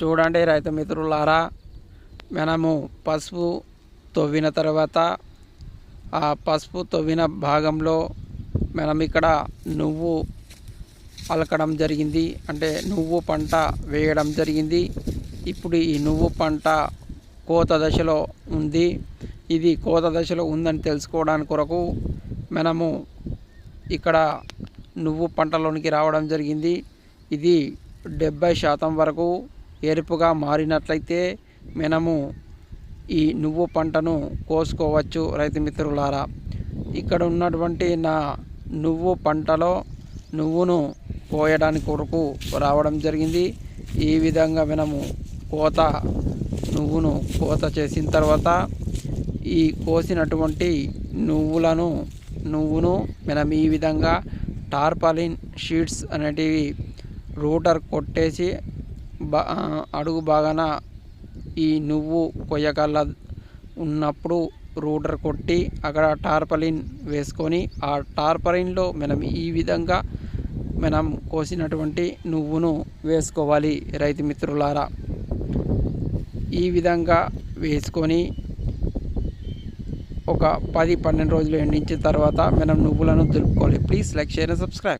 చూడండి రైతు మిత్రులారా మనము పసుపు తవ్విన తర్వాత ఆ పసుపు తవ్విన భాగంలో మనం ఇక్కడ నువ్వు అలకడం జరిగింది. అంటే నువ్వు పంట వేయడం జరిగింది. ఇప్పుడు ఈ నువ్వు పంట కోత దశలో ఉంది. ఇది కోత దశలో ఉందని తెలుసుకోవడానికి కొరకు మనము ఇక్కడ నువ్వు పంటలోనికి రావడం జరిగింది. ఇది డెబ్బై శాతం వరకు ఎరుపుగా మారినట్లయితే మనము ఈ నువ్వు పంటను కోసుకోవచ్చు రైతు మిత్రులారా. ఇక్కడ ఉన్నటువంటి నా నువ్వు పంటలో నువ్వును కోయడానికి కొరకు రావడం జరిగింది. ఈ విధంగా మనము కోత నువ్వును కోత చేసిన తర్వాత ఈ కోసినటువంటి నువ్వులను నువ్వును మనం ఈ విధంగా టార్పాలిన్ షీట్స్ అనేటివి రూటర్ కొట్టేసి అడుగు బాగాన ఈ నువ్వు కొయ్యగల ఉన్నప్పుడు రూటర్ కొట్టి అక్కడ టార్పలిన్ వేసుకొని ఆ టార్పలిన్లో మనం ఈ విధంగా మనం కోసినటువంటి నువ్వును వేసుకోవాలి రైతు మిత్రులారా. ఈ విధంగా వేసుకొని ఒక పది పన్నెండు రోజులు ఎండించిన తర్వాత మనం నువ్వులను దులుపుకోవాలి. Please like share and subscribe.